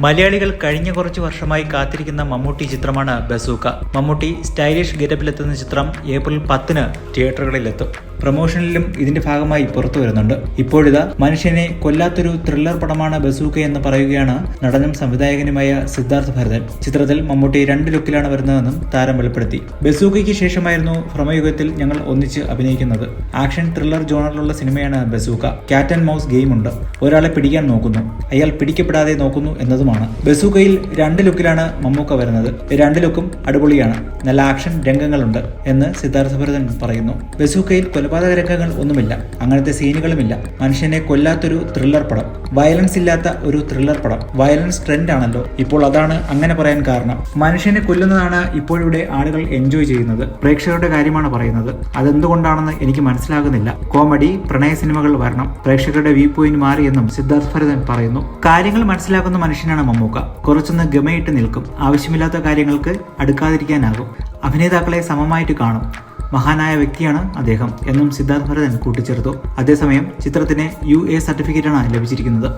മലയാളികൾ കഴിഞ്ഞ കുറച്ച് വർഷമായി കാത്തിരിക്കുന്ന മമ്മൂട്ടി ചിത്രമാണ് ബസൂക്ക. മമ്മൂട്ടി സ്റ്റൈലിഷ് ഗെറ്റപ്പിലെത്തുന്ന ചിത്രം ഏപ്രിൽ പത്തിന് തിയേറ്ററുകളിലെത്തും പ്രൊമോഷനിലും ഇതിന്റെ ഭാഗമായി പുറത്തു വരുന്നുണ്ട്. ഇപ്പോഴിതാ മനുഷ്യനെ കൊല്ലാത്തൊരു ത്രില്ലർ പടമാണ് ബസൂക്ക എന്ന് പറയുകയാണ് നടനും സംവിധായകനുമായ സിദ്ധാർത്ഥ് ഭരതൻ. ചിത്രത്തിൽ മമ്മൂട്ടി രണ്ട് ലുക്കിലാണ് വരുന്നതെന്നും താരം വെളിപ്പെടുത്തി. ബസൂക്കയ്ക്ക് ശേഷമായിരുന്നു ഭ്രമയുഗത്തിൽ ഞങ്ങൾ ഒന്നിച്ച് അഭിനയിക്കുന്നത്. ആക്ഷൻ ത്രില്ലർ ജോണറിലുള്ള സിനിമയാണ് Bazooka. Cat and mouse game ഉണ്ട്. ഒരാളെ പിടിക്കാൻ നോക്കുന്നു. അയാൾ പിടിക്കപ്പെടാതെ നോക്കുന്നു എന്നതുമാണ്. ബസൂക്കയിൽ രണ്ട് ലുക്കിലാണ് മമ്മൂക്ക വരുന്നത്. രണ്ട് ലുക്കും അടിപൊളിയാണ്. നല്ല ആക്ഷൻ രംഗങ്ങളുണ്ട് എന്ന് സിദ്ധാർത്ഥ ഭരതൻ പറയുന്നു. ബസൂക്കയിൽ കൊലപാതക രംഗങ്ങൾ ഒന്നുമില്ല. അങ്ങനത്തെ സീനുകളുമില്ല. മനുഷ്യനെ കൊല്ലാത്തൊരു ത്രില്ലർ പടം. വയലൻസ് ഇല്ലാത്ത ഒരു ത്രില്ലർ പടം. വയലൻസ് ട്രെൻഡ് ആണല്ലോ. ഇപ്പോൾ അതാണ് അങ്ങനെ പറയാൻ കാരണം. മനുഷ്യനെ കൊല്ലുന്നതാണ് ഇപ്പോഴിവിടെ ആളുകൾ എൻജോയ് ചെയ്യുന്നത്. പ്രേക്ഷകരുടെ കാര്യമാണ് പറയുന്നത്. അതെന്തുകൊണ്ടാണെന്ന് എനിക്ക് മനസ്സിലാകുന്നില്ല. കോമഡി പ്രണയ സിനിമകൾ വരണം. പ്രേക്ഷകരുടെ വ്യൂ പോയിന്റ് മാറിയെന്നും സിദ്ധാർത്ഥ് ഭരതൻ പറയുന്നു. കാര്യങ്ങൾ മനസ്സിലാക്കുന്ന മനുഷ്യനാണ് മമ്മൂക്ക. കുറച്ചൊന്ന് ഗമയിട്ട് നിൽക്കും. ആവശ്യമില്ലാത്ത കാര്യങ്ങൾക്ക് അടുക്കാതിരിക്കാനാകും. അഭിനേതാക്കളെ സമമായിട്ട് കാണും. മഹാനായ വ്യക്തിയാണ് അദ്ദേഹം എന്നും സിദ്ധാർത്ഥ് ഭരതൻ കൂട്ടിച്ചേർത്തു. അതേസമയം ചിത്രത്തിന് യു എ സർട്ടിഫിക്കറ്റാണ് ലഭിച്ചിരിക്കുന്നത്.